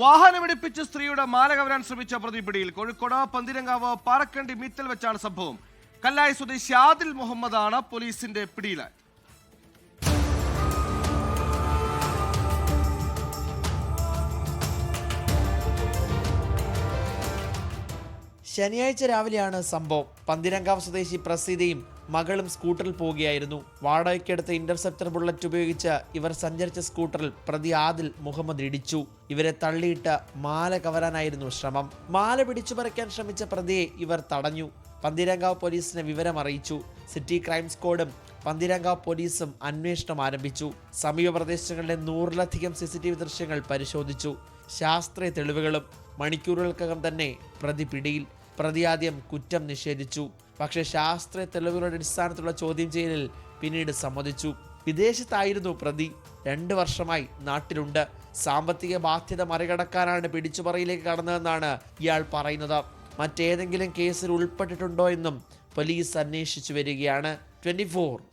വാഹനമിടിപ്പിച്ച് സ്ത്രീയുടെ മാല കവരാൻ ശ്രമിച്ച പ്രതിപിടിയിൽ കോഴിക്കോട് പന്തിരങ്കാവ് പാറക്കണ്ടി മീത്തൽ വെച്ചാണ് സംഭവം. കല്ലായി സ്വദേശി ആദിൽ മുഹമ്മദാണ് പോലീസിന്റെ പിടിയിലായത്. ശനിയാഴ്ച രാവിലെയാണ് സംഭവം. പന്തിരങ്കാവ് സ്വദേശി പ്രസീതയും മകളും സ്കൂട്ടറിൽ പോവുകയായിരുന്നു. വാടകയ്ക്കെടുത്ത ഇന്റർസെപ്റ്റർ ബുള്ളറ്റ് ഉപയോഗിച്ച് ഇവർ സഞ്ചരിച്ച സ്കൂട്ടറിൽ പ്രതി ആദിൽ മുഹമ്മദ് ഇടിച്ചു. ഇവരെ തള്ളിയിട്ട് മാല കവരാനായിരുന്നു ശ്രമം. മാല പിടിച്ചു പറിക്കാൻ ശ്രമിച്ച പ്രതിയെ ഇവർ തടഞ്ഞു. പന്തിരങ്കാവ് പോലീസിനെ വിവരം അറിയിച്ചു. സിറ്റി ക്രൈം സ്ക്വാഡും പന്തിരങ്കാവ് പോലീസും അന്വേഷണം ആരംഭിച്ചു. സമീപ പ്രദേശങ്ങളിലെ നൂറിലധികം സി സി ടി വി ദൃശ്യങ്ങൾ പരിശോധിച്ചു. ശാസ്ത്രീയ തെളിവുകളും മണിക്കൂറുകൾക്കകം തന്നെ പ്രതി പിടിയിൽ. പ്രതി ആദ്യം കുറ്റം നിഷേധിച്ചു. പക്ഷേ ശാസ്ത്ര തെളിവുകളുടെ അടിസ്ഥാനത്തിലുള്ള ചോദ്യം ചെയ്യലിൽ പിന്നീട് സമ്മതിച്ചു. വിദേശത്തായിരുന്നു പ്രതി. രണ്ട് വർഷമായി നാട്ടിലുണ്ട്. സാമ്പത്തിക ബാധ്യത മറികടക്കാനാണ് പിടിച്ചുപറയിലേക്ക് കടന്നതെന്നാണ് ഇയാൾ പറയുന്നത്. മറ്റേതെങ്കിലും കേസിൽ ഉൾപ്പെട്ടിട്ടുണ്ടോ എന്നും പോലീസ് അന്വേഷിച്ചു വരികയാണ്. ട്വന്റി